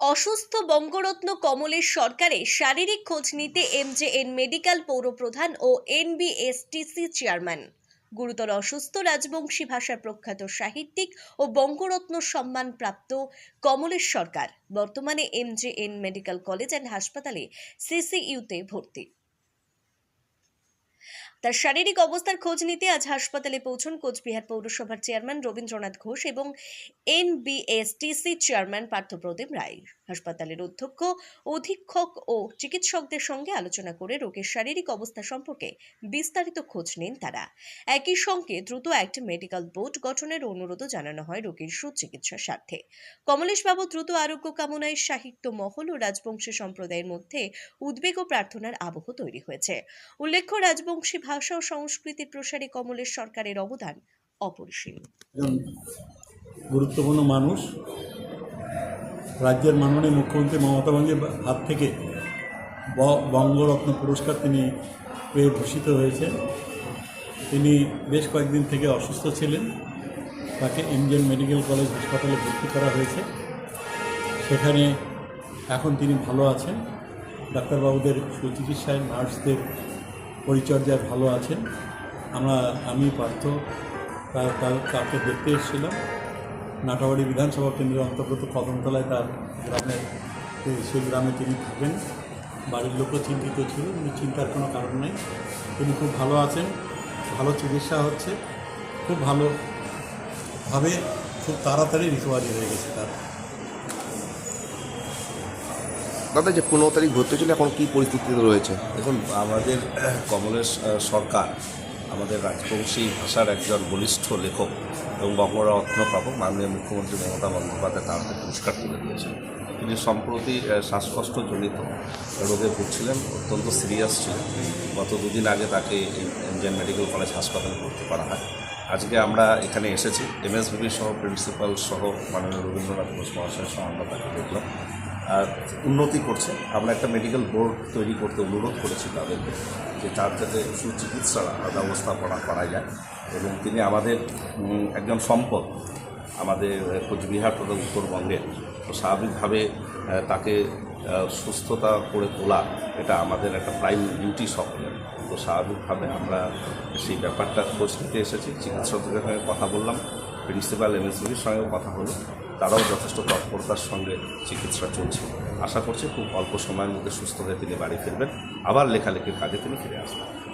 অসুস্থ বঙ্গরত্ন কমলেশ সরকারে শারীরিক খোঁজ নিতে এমজেএন মেডিকেল পৌরপ্রধান ও এনবিএসটিসি চেয়ারম্যান। গুরুতর অসুস্থ রাজবংশী ভাষার প্রখ্যাত সাহিত্যিক ও বঙ্গরত্ন সম্মানপ্রাপ্ত কমলেশ সরকার। বর্তমানে এমজেএন মেডিকেল কলেজ অ্যান্ড হাসপাতালে সিসিইউতে ভর্তি। তার শারীরিক অবস্থার খোঁজ নিতে আজ হাসপাতালে পৌঁছন কোচবিহার পৌরসভার চেয়ারম্যান রবীন্দ্রনাথ ঘোষ এবং এনবিএসটিসি চেয়ারম্যান পার্থপ্রতিম রায়। হাসপাতালের অধ্যক্ষ, অধীক্ষক ও চিকিৎসকদের সঙ্গে আলোচনা করে রোগীর শারীরিক অবস্থা সম্পর্কে বিস্তারিত খোঁজ নেন তারা। একই সঙ্গে দ্রুত একটি মেডিকেল বোর্ড গঠনের অনুরোধও জানানো হয় রোগীর সুচিকিৎসার স্বার্থে। কমলেশবাবু দ্রুত আরোগ্য কামনায় সাহিত্য মহল ও রাজবংশী সম্প্রদায়ের মধ্যে উদ্বেগ ও প্রার্থনার আবহ তৈরি হয়েছে। উল্লেখ্য, রাজবংশী ভাষা ও সংস্কৃতির প্রসারে কমলেশ সরকারের অবদান অপরিসীম। গুরুত্বপূর্ণ মানুষ, রাজ্যের মাননীয় মুখ্যমন্ত্রী মমতা বন্দ্যোপাধ্যায়ের হাত থেকে বঙ্গরত্ন পুরস্কার তিনি পেয়ে ভূষিত হয়েছেন। তিনি বেশ কয়েকদিন থেকে অসুস্থ ছিলেন। তাকে ইন্ডিয়ান মেডিকেল কলেজ হাসপাতালে ভর্তি করা হয়েছে। সেখানে এখন তিনি ভালো আছেন। ডাক্তারবাবুদের সুচিকিৎসায় নার্সদের পরিচর্যায় ভালো আছেন আমরা, আমি, পার্থ, তার তাকে দেখতে এসেছিলাম। নাটাবাড়ি বিধানসভা কেন্দ্রের অন্তর্গত কদমতলায় তার গ্রামে সেই- গ্রামে তিনি থাকেন। বাড়ির লোকও চিন্তিত ছিল কিন্তু চিন্তার কোনো কারণ নেই। তিনি খুব ভালো আছেন, ভালো চিকিৎসা হচ্ছে, খুব ভালোভাবে খুব তাড়াতাড়ি রিকভারি হয়ে গেছে তার। দাদা, যে পনেরো তারিখ ভর্তি ছিল এখন কী পরিস্থিতিতে রয়েছে? দেখুন, আমাদের কমলেশ সরকার আমাদের রাজবংশী ভাষার একজন বলিষ্ঠ লেখক এবং বঙ্গরত্ন প্রাপক মাননীয় মুখ্যমন্ত্রী মমতা বন্দ্যোপাধ্যায় তার হাতে পুরস্কার তুলে দিয়েছেন। তিনি সম্প্রতি শ্বাসকষ্টজনিত রোগে ভুগছিলেন, অত্যন্ত সিরিয়াস ছিলেন। গত দুদিন আগে তাকে ইন্ডিয়ান মেডিকেল কলেজ হাসপাতালে ভর্তি করা হয়। আজকে আমরা এখানে এসেছি। এমএসবিবি সহ, প্রিন্সিপাল সহ মাননীয় রবীন্দ্রনাথ ঘোষ মহাশয়ের সহ আমরা তাকে দেখলাম। উন্নতি করছে। আমরা একটা মেডিকেল বোর্ড তৈরি করতে অনুরোধ করেছি তাদেরকে যে তার যাতে সুচিকিৎসার ব্যবস্থাপনা করা যায় এবং তিনি আমাদের একজন সম্পদ আমাদের কোচবিহার তথা উত্তরবঙ্গের তো স্বাভাবিকভাবে তাকে সুস্থতা করে তোলা এটা আমাদের একটা প্রাইম ডিউটি সকলের। তো স্বাভাবিকভাবে আমরা সেই ব্যাপারটা খোঁজ নিতে এসেছি। চিকিৎসকদের সঙ্গে কথা বললাম প্রিন্সিপাল এমএসবির সঙ্গেও কথা হলো। তারাও যথেষ্ট তৎপরতার সঙ্গে চিকিৎসা চলছে। আশা করছি খুব অল্প সময়ের মধ্যে সুস্থ হয়ে তিনি বাড়ি ফিরবেন। আবার লেখালেখির কাজে তিনি ফিরে আসবেন।